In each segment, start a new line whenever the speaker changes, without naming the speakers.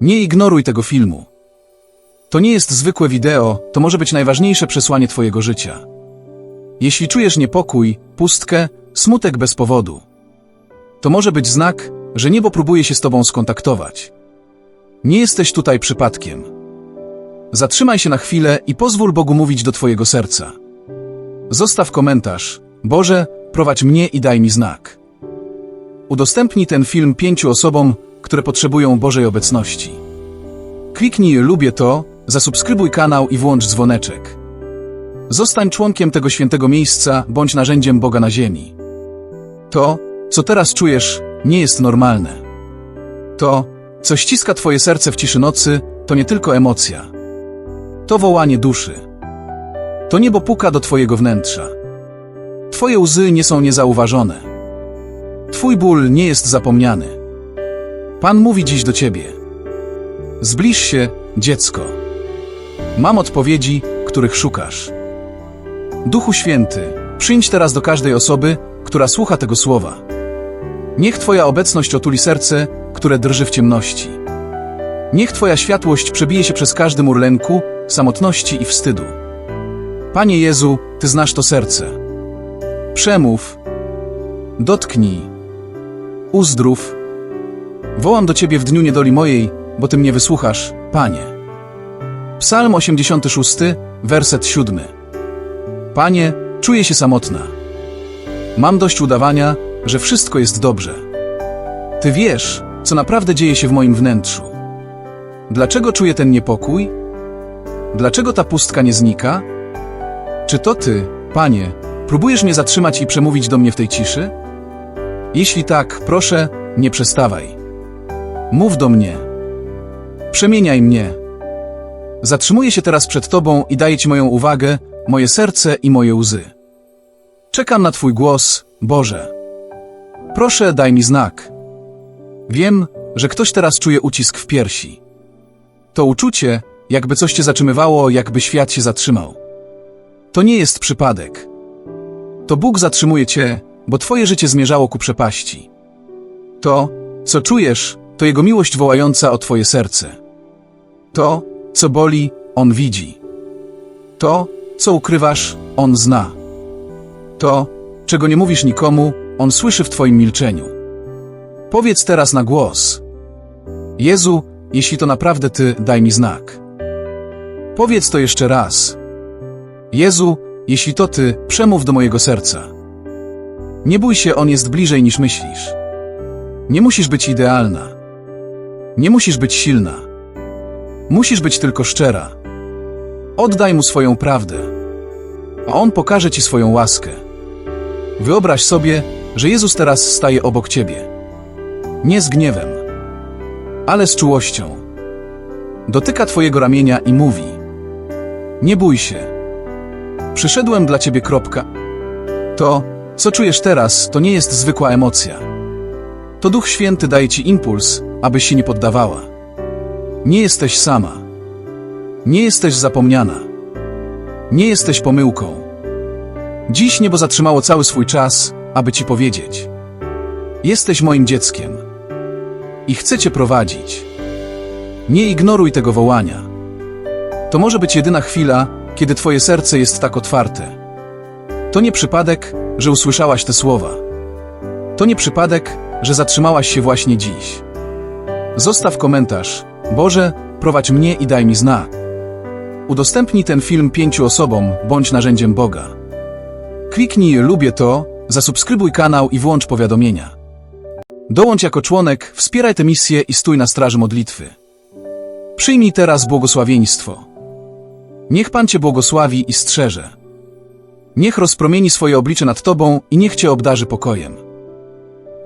Nie ignoruj tego filmu. To nie jest zwykłe wideo, to może być najważniejsze przesłanie Twojego życia. Jeśli czujesz niepokój, pustkę, smutek bez powodu, to może być znak, że niebo próbuje się z Tobą skontaktować. Nie jesteś tutaj przypadkiem. Zatrzymaj się na chwilę i pozwól Bogu mówić do Twojego serca. Zostaw komentarz. Boże, prowadź mnie i daj mi znak. Udostępnij ten film pięciu osobom, które potrzebują Bożej obecności. Kliknij lubię to, zasubskrybuj kanał i włącz dzwoneczek. Zostań członkiem tego świętego miejsca bądź narzędziem Boga na ziemi. To, co teraz czujesz, nie jest normalne. To, co ściska Twoje serce w ciszy nocy, to nie tylko emocja. To wołanie duszy. To niebo puka do Twojego wnętrza. Twoje łzy nie są niezauważone. Twój ból nie jest zapomniany. Pan mówi dziś do Ciebie. Zbliż się, dziecko. Mam odpowiedzi, których szukasz. Duchu Święty, przyjdź teraz do każdej osoby, która słucha tego słowa. Niech Twoja obecność otuli serce, które drży w ciemności. Niech Twoja światłość przebije się przez każdy mur lęku, samotności i wstydu. Panie Jezu, Ty znasz to serce. Przemów, dotknij, uzdrów. Wołam do Ciebie w dniu niedoli mojej, bo Ty mnie wysłuchasz, Panie. Psalm 86, werset 7. Panie, czuję się samotna. Mam dość udawania, że wszystko jest dobrze. Ty wiesz, co naprawdę dzieje się w moim wnętrzu. Dlaczego czuję ten niepokój? Dlaczego ta pustka nie znika? Czy to Ty, Panie, próbujesz mnie zatrzymać i przemówić do mnie w tej ciszy? Jeśli tak, proszę, nie przestawaj. Mów do mnie. Przemieniaj mnie. Zatrzymuję się teraz przed Tobą i daję Ci moją uwagę, moje serce i moje łzy. Czekam na Twój głos, Boże. Proszę, daj mi znak. Wiem, że ktoś teraz czuje ucisk w piersi. To uczucie, jakby coś Cię zatrzymywało, jakby świat się zatrzymał. To nie jest przypadek. To Bóg zatrzymuje Cię, bo Twoje życie zmierzało ku przepaści. To, co czujesz, to Jego miłość wołająca o Twoje serce. To, co boli, On widzi. To, co ukrywasz, On zna. To, czego nie mówisz nikomu, On słyszy w Twoim milczeniu. Powiedz teraz na głos. Jezu, jeśli to naprawdę Ty, daj mi znak. Powiedz to jeszcze raz. Jezu, jeśli to Ty, przemów do mojego serca. Nie bój się, On jest bliżej niż myślisz. Nie musisz być idealna. Nie musisz być silna. Musisz być tylko szczera. Oddaj Mu swoją prawdę, a On pokaże Ci swoją łaskę. Wyobraź sobie, że Jezus teraz staje obok Ciebie. Nie z gniewem, ale z czułością. Dotyka Twojego ramienia i mówi: Nie bój się. Przyszedłem dla Ciebie. Kropka. To, co czujesz teraz, to nie jest zwykła emocja. To Duch Święty daje Ci impuls, abyś się nie poddawała. Nie jesteś sama. Nie jesteś zapomniana. Nie jesteś pomyłką. Dziś niebo zatrzymało cały swój czas, aby Ci powiedzieć: Jesteś moim dzieckiem i chcę Cię prowadzić. Nie ignoruj tego wołania. To może być jedyna chwila, kiedy Twoje serce jest tak otwarte. To nie przypadek, że usłyszałaś te słowa. To nie przypadek, że zatrzymałaś się właśnie dziś. Zostaw komentarz. Boże, prowadź mnie i daj mi znak. Udostępnij ten film pięciu osobom, bądź narzędziem Boga. Kliknij lubię to, zasubskrybuj kanał i włącz powiadomienia. Dołącz jako członek, wspieraj tę misję i stój na straży modlitwy. Przyjmij teraz błogosławieństwo. Niech Pan Cię błogosławi i strzeże. Niech rozpromieni swoje oblicze nad Tobą i niech Cię obdarzy pokojem.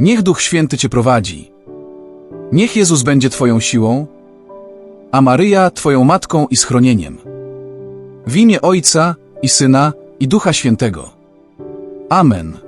Niech Duch Święty Cię prowadzi. Niech Jezus będzie Twoją siłą, a Maryja Twoją matką i schronieniem. W imię Ojca i Syna i Ducha Świętego. Amen.